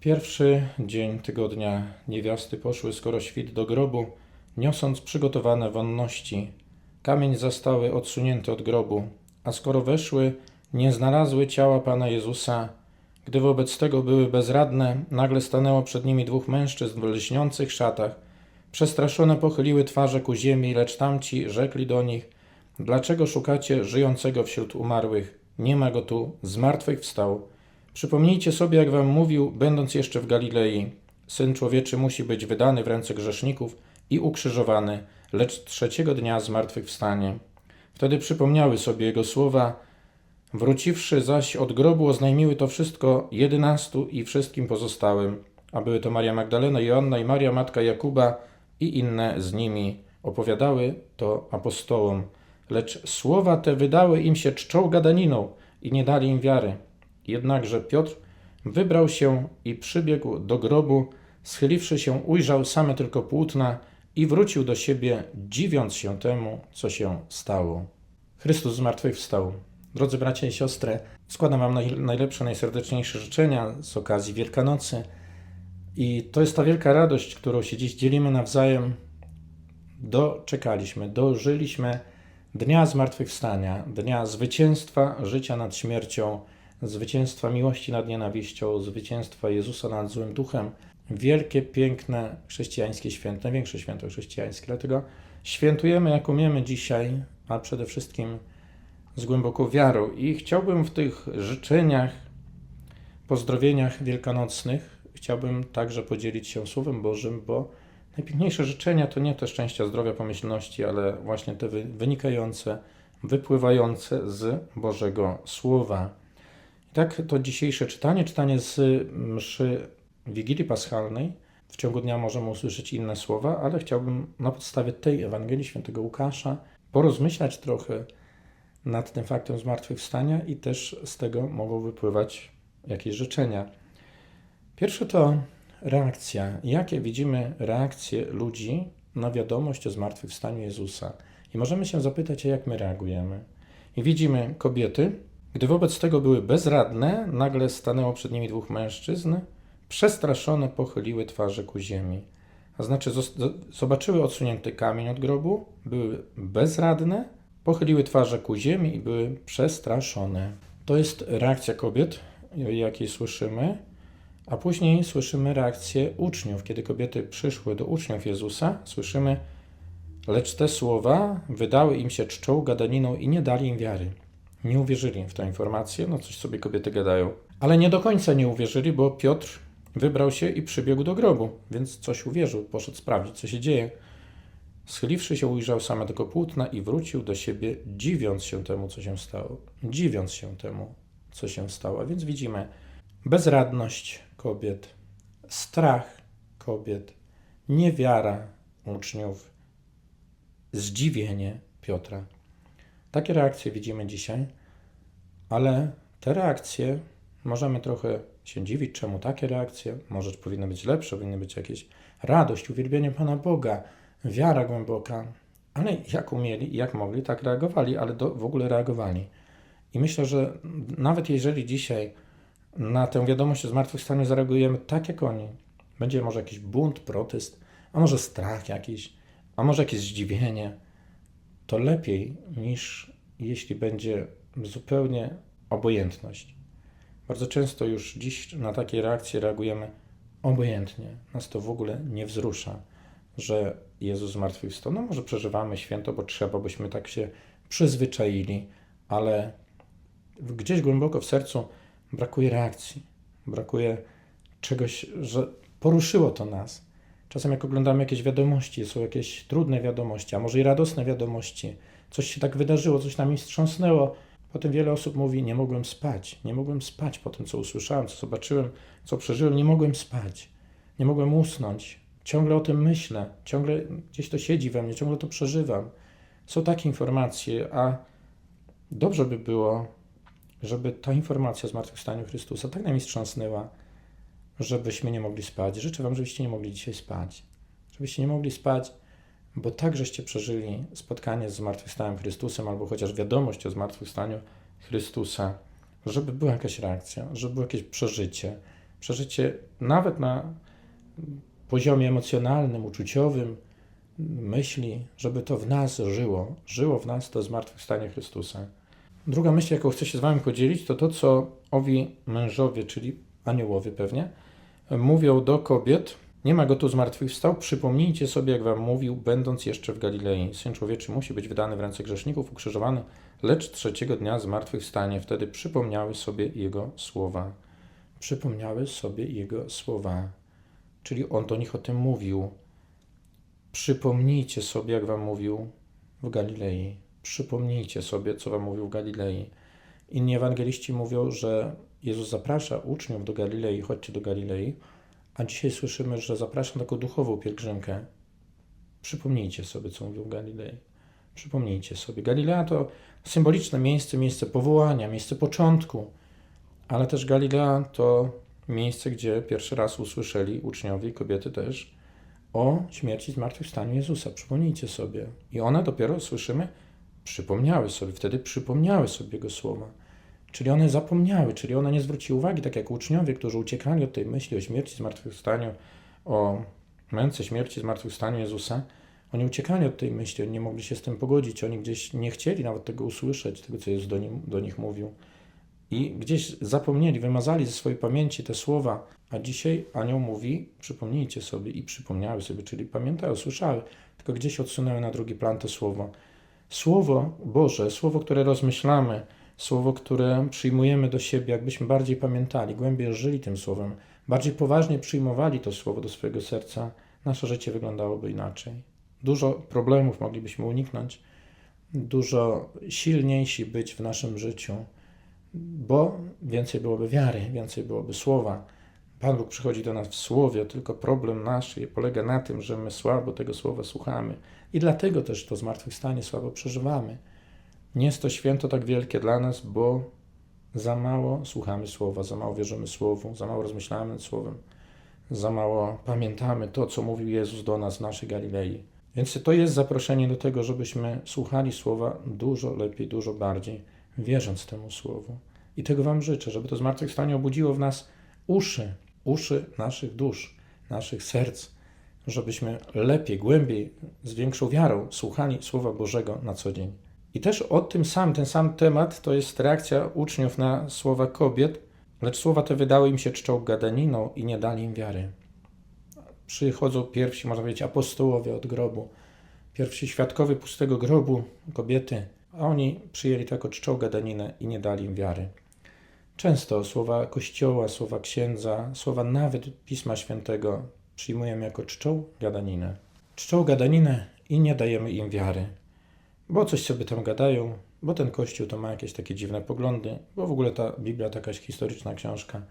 pierwszy dzień tygodnia niewiasty poszły skoro świt do grobu, niosąc przygotowane wonności. Kamień zastały odsunięty od grobu, a skoro weszły, nie znalazły ciała Pana Jezusa. Gdy wobec tego były bezradne, nagle stanęło przed nimi dwóch mężczyzn w lśniących szatach. Przestraszone pochyliły twarze ku ziemi, lecz tamci rzekli do nich: Dlaczego szukacie żyjącego wśród umarłych? Nie ma go tu, z martwych wstał. Przypomnijcie sobie, jak wam mówił, będąc jeszcze w Galilei: Syn człowieczy musi być wydany w ręce grzeszników i ukrzyżowany, lecz trzeciego dnia z martwych wstanie. Wtedy przypomniały sobie jego słowa. Wróciwszy zaś od grobu, oznajmiły to wszystko jedynastu i wszystkim pozostałym. A były to Maria Magdalena, Joanna i Maria, matka Jakuba i inne z nimi. Opowiadały to apostołom. Lecz słowa te wydały im się czczą gadaniną i nie dali im wiary. Jednakże Piotr wybrał się i przybiegł do grobu, schyliwszy się, ujrzał same tylko płótna i wrócił do siebie, dziwiąc się temu, co się stało. Chrystus zmartwychwstał. Drodzy bracia i siostry, składam Wam naj, najlepsze, najserdeczniejsze życzenia z okazji Wielkanocy. I to jest ta wielka radość, którą się dziś dzielimy nawzajem. Doczekaliśmy, dożyliśmy dnia zmartwychwstania, dnia zwycięstwa życia nad śmiercią, zwycięstwa miłości nad nienawiścią, zwycięstwa Jezusa nad złym duchem. Wielkie, piękne chrześcijańskie święto, największe święto chrześcijańskie. Dlatego świętujemy jak umiemy dzisiaj, a przede wszystkim z głęboką wiarą. I chciałbym w tych życzeniach, pozdrowieniach wielkanocnych, chciałbym także podzielić się Słowem Bożym, bo najpiękniejsze życzenia to nie te szczęścia, zdrowia, pomyślności, ale właśnie te wynikające, wypływające z Bożego Słowa. I tak to dzisiejsze czytanie, czytanie z mszy Wigilii Paschalnej, w ciągu dnia możemy usłyszeć inne słowa, ale chciałbym na podstawie tej Ewangelii Świętego Łukasza porozmyślać trochę nad tym faktem zmartwychwstania i też z tego mogą wypływać jakieś życzenia. Pierwsze to reakcja. Jakie widzimy reakcje ludzi na wiadomość o zmartwychwstaniu Jezusa? I możemy się zapytać, jak my reagujemy. I widzimy kobiety, gdy wobec tego były bezradne, nagle stanęło przed nimi dwóch mężczyzn, przestraszone pochyliły twarze ku ziemi. A znaczy, zobaczyły odsunięty kamień od grobu, były bezradne, pochyliły twarze ku ziemi i były przestraszone. To jest reakcja kobiet, jakiej słyszymy, a później słyszymy reakcję uczniów. Kiedy kobiety przyszły do uczniów Jezusa, słyszymy, lecz te słowa wydały im się czczą gadaniną i nie dali im wiary. Nie uwierzyli w tę informację, no coś sobie kobiety gadają. Ale nie do końca nie uwierzyli, bo Piotr wybrał się i przybiegł do grobu, więc coś uwierzył, poszedł sprawdzić, co się dzieje. Schyliwszy się, ujrzał same tylko płótna i wrócił do siebie, dziwiąc się temu, co się stało. Dziwiąc się temu, co się stało. A więc widzimy bezradność kobiet, strach kobiet, niewiara uczniów, zdziwienie Piotra. Takie reakcje widzimy dzisiaj, ale te reakcje możemy trochę się dziwić, czemu takie reakcje. Może powinny być lepsze, powinny być jakieś radość, uwielbienie Pana Boga, wiara głęboka. Ale jak umieli, jak mogli, tak reagowali, ale do, w ogóle reagowali. I myślę, że nawet jeżeli dzisiaj na tę wiadomość o zmartwychwstaniu zareagujemy tak jak oni, będzie może jakiś bunt, protest, a może strach jakiś, a może jakieś zdziwienie, to lepiej niż jeśli będzie zupełnie obojętność. Bardzo często już dziś na takie reakcje reagujemy obojętnie. Nas to w ogóle nie wzrusza, że Jezus zmartwychwstał. No może przeżywamy święto, bo trzeba, byśmy tak się przyzwyczaili, ale gdzieś głęboko w sercu brakuje reakcji, brakuje czegoś, że poruszyło to nas. Czasem jak oglądamy jakieś wiadomości, są jakieś trudne wiadomości, a może i radosne wiadomości, coś się tak wydarzyło, coś nami wstrząsnęło, Potem wiele osób mówi: Nie mogłem spać, nie mogłem spać po tym, co usłyszałem, co zobaczyłem, co przeżyłem, nie mogłem spać, nie mogłem usnąć. Ciągle o tym myślę, ciągle gdzieś to siedzi we mnie, ciągle to przeżywam. Są takie informacje, a dobrze by było, żeby ta informacja o zmartwychwstaniu Chrystusa tak nami wstrząsnęła, żebyśmy nie mogli spać. Życzę Wam, żebyście nie mogli dzisiaj spać. Żebyście nie mogli spać, bo tak żeście przeżyli spotkanie z zmartwychwstałym Chrystusem, albo chociaż wiadomość o zmartwychwstaniu Chrystusa, żeby była jakaś reakcja, żeby było jakieś przeżycie, przeżycie nawet na poziomie emocjonalnym, uczuciowym, myśli, żeby to w nas żyło. Żyło w nas to zmartwychwstanie Chrystusa. Druga myśl, jaką chcę się z Wami podzielić, to to, co owi mężowie, czyli aniołowie pewnie, mówią do kobiet, nie ma go tu zmartwychwstał, przypomnijcie sobie, jak wam mówił, będąc jeszcze w Galilei. Syn człowieczy musi być wydany w ręce grzeszników, ukrzyżowany, lecz trzeciego dnia zmartwychwstanie. Wtedy przypomniały sobie jego słowa. Przypomniały sobie jego słowa. Czyli on do nich o tym mówił. Przypomnijcie sobie, jak wam mówił w Galilei. Przypomnijcie sobie, co wam mówił w Galilei. Inni ewangeliści mówią, że Jezus zaprasza uczniów do Galilei, chodźcie do Galilei, a dzisiaj słyszymy, że zaprasza taką duchową pielgrzymkę. Przypomnijcie sobie, co mówił Galilei. Przypomnijcie sobie. Galilea to symboliczne miejsce, miejsce powołania, miejsce początku, ale też Galilea to miejsce, gdzie pierwszy raz usłyszeli uczniowie i kobiety też o śmierci i zmartwychwstaniu Jezusa. Przypomnijcie sobie. I one dopiero, słyszymy, przypomniały sobie, wtedy przypomniały sobie Jego słowa. Czyli one zapomniały, czyli one nie zwróciły uwagi, tak jak uczniowie, którzy uciekali od tej myśli o śmierci, zmartwychwstaniu, o męce śmierci, zmartwychwstaniu Jezusa. Oni uciekali od tej myśli, oni nie mogli się z tym pogodzić, oni gdzieś nie chcieli nawet tego usłyszeć, tego, co Jezus do, nim, do nich mówił. I gdzieś zapomnieli, wymazali ze swojej pamięci te słowa, a dzisiaj anioł mówi, przypomnijcie sobie i przypomniały sobie, czyli pamiętają, słyszały, tylko gdzieś odsunęły na drugi plan to słowo. Słowo Boże, słowo, które rozmyślamy, słowo, które przyjmujemy do siebie, jakbyśmy bardziej pamiętali, głębiej żyli tym słowem, bardziej poważnie przyjmowali to słowo do swojego serca, nasze życie wyglądałoby inaczej. Dużo problemów moglibyśmy uniknąć, dużo silniejsi być w naszym życiu, bo więcej byłoby wiary, więcej byłoby słowa. Pan Bóg przychodzi do nas w słowie, tylko problem nasz polega na tym, że my słabo tego słowa słuchamy i dlatego też to zmartwychwstanie słabo przeżywamy. Nie jest to święto tak wielkie dla nas, bo za mało słuchamy słowa, za mało wierzymy słowu, za mało rozmyślamy nad słowem, za mało pamiętamy to, co mówił Jezus do nas w naszej Galilei. Więc to jest zaproszenie do tego, żebyśmy słuchali słowa dużo lepiej, dużo bardziej, wierząc temu słowu. I tego Wam życzę, żeby to zmartwychwstanie obudziło w nas uszy, uszy naszych dusz, naszych serc, żebyśmy lepiej, głębiej, z większą wiarą słuchali Słowa Bożego na co dzień. I też o tym sam, ten sam temat to jest reakcja uczniów na słowa kobiet, lecz słowa te wydały im się czczą gadaniną i nie dali im wiary. Przychodzą pierwsi, można powiedzieć, apostołowie od grobu, pierwsi świadkowie pustego grobu, kobiety, a oni przyjęli to jako czczą gadaninę i nie dali im wiary. Często słowa Kościoła, słowa księdza, słowa nawet Pisma Świętego przyjmujemy jako czczą gadaninę. Czczą gadaninę i nie dajemy im wiary bo coś sobie tam gadają, bo ten kościół to ma jakieś takie dziwne poglądy, bo w ogóle ta Biblia to jakaś historyczna książka.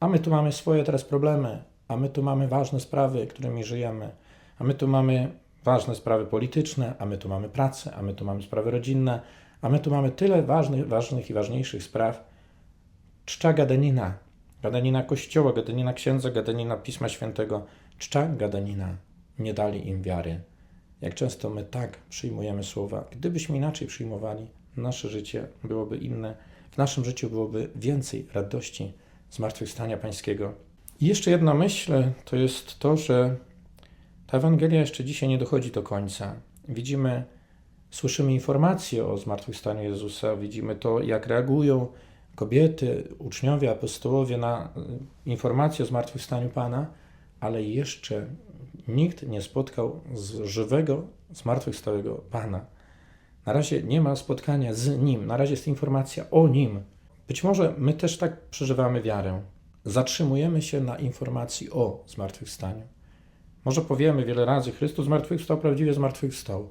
A my tu mamy swoje teraz problemy, a my tu mamy ważne sprawy, którymi żyjemy, a my tu mamy ważne sprawy polityczne, a my tu mamy pracę, a my tu mamy sprawy rodzinne, a my tu mamy tyle ważnych, ważnych i ważniejszych spraw. Czcza gadanina, gadanina Kościoła, gadanina księdza, gadanina Pisma Świętego, czcza gadanina. Nie dali im wiary. Jak często my tak przyjmujemy słowa. Gdybyśmy inaczej przyjmowali, nasze życie byłoby inne. W naszym życiu byłoby więcej radości zmartwychwstania Pańskiego. I jeszcze jedna myśl to jest to, że ta Ewangelia jeszcze dzisiaj nie dochodzi do końca. Widzimy, słyszymy informacje o zmartwychwstaniu Jezusa, widzimy to, jak reagują kobiety, uczniowie, apostołowie na y, informacje o zmartwychwstaniu Pana, ale jeszcze nikt nie spotkał z żywego, zmartwychwstałego Pana. Na razie nie ma spotkania z Nim, na razie jest informacja o Nim. Być może my też tak przeżywamy wiarę. Zatrzymujemy się na informacji o zmartwychwstaniu. Może powiemy wiele razy, Chrystus zmartwychwstał, prawdziwie zmartwychwstał.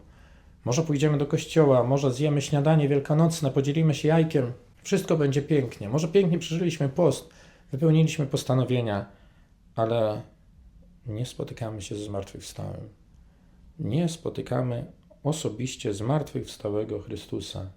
Może pójdziemy do kościoła, może zjemy śniadanie wielkanocne, podzielimy się jajkiem, wszystko będzie pięknie. Może pięknie przeżyliśmy post, wypełniliśmy postanowienia, ale nie spotykamy się ze zmartwychwstałym. Nie spotykamy osobiście zmartwychwstałego Chrystusa.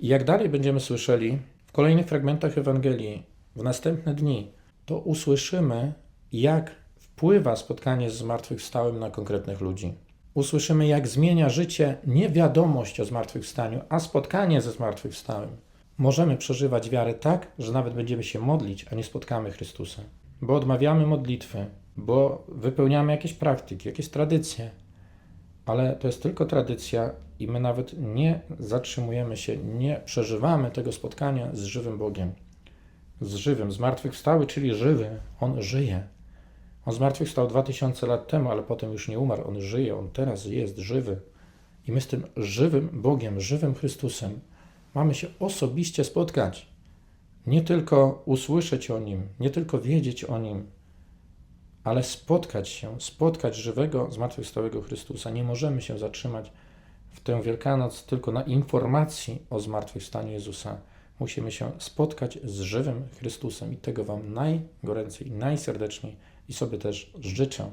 I jak dalej będziemy słyszeli w kolejnych fragmentach Ewangelii, w następne dni, to usłyszymy, jak wpływa spotkanie z zmartwychwstałym na konkretnych ludzi. Usłyszymy, jak zmienia życie nie wiadomość o zmartwychwstaniu, a spotkanie ze zmartwychwstałym. Możemy przeżywać wiarę tak, że nawet będziemy się modlić, a nie spotkamy Chrystusa. bo odmawiamy modlitwy, bo wypełniamy jakieś praktyki, jakieś tradycje, ale to jest tylko tradycja i my nawet nie zatrzymujemy się, nie przeżywamy tego spotkania z żywym Bogiem. Z żywym, zmartwychwstały, czyli żywy. On żyje. On zmartwychwstał 2000 lat temu, ale potem już nie umarł. On żyje, on teraz jest żywy. I my z tym żywym Bogiem, żywym Chrystusem mamy się osobiście spotkać. Nie tylko usłyszeć o Nim, nie tylko wiedzieć o Nim, ale spotkać się, spotkać żywego, zmartwychwstałego Chrystusa. Nie możemy się zatrzymać w tę Wielkanoc tylko na informacji o zmartwychwstaniu Jezusa. Musimy się spotkać z żywym Chrystusem i tego Wam najgoręcej, najserdeczniej i sobie też życzę.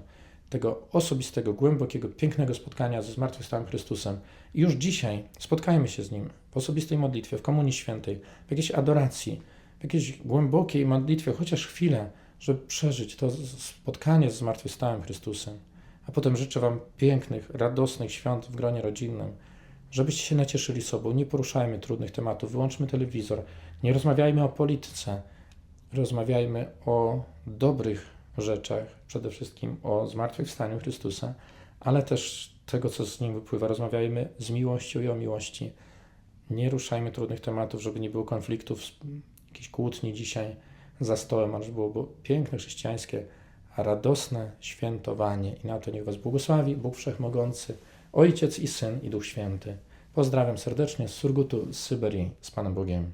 Tego osobistego, głębokiego, pięknego spotkania ze zmartwychwstałym Chrystusem. I już dzisiaj spotkajmy się z Nim w osobistej modlitwie, w Komunii Świętej, w jakiejś adoracji, w jakiejś głębokiej modlitwie, chociaż chwilę, żeby przeżyć to spotkanie z zmartwychwstałym Chrystusem. A potem życzę Wam pięknych, radosnych świąt w gronie rodzinnym, żebyście się nacieszyli sobą. Nie poruszajmy trudnych tematów, wyłączmy telewizor, nie rozmawiajmy o polityce, rozmawiajmy o dobrych rzeczach, przede wszystkim o zmartwychwstaniu Chrystusa, ale też tego, co z nim wypływa. Rozmawiajmy z miłością i o miłości. Nie ruszajmy trudnych tematów, żeby nie było konfliktów, jakichś kłótni dzisiaj za stołem, aż byłoby piękne chrześcijańskie, radosne świętowanie. I na to niech Was błogosławi Bóg Wszechmogący, Ojciec i Syn i Duch Święty. Pozdrawiam serdecznie z Surgutu, z Syberii, z Panem Bogiem.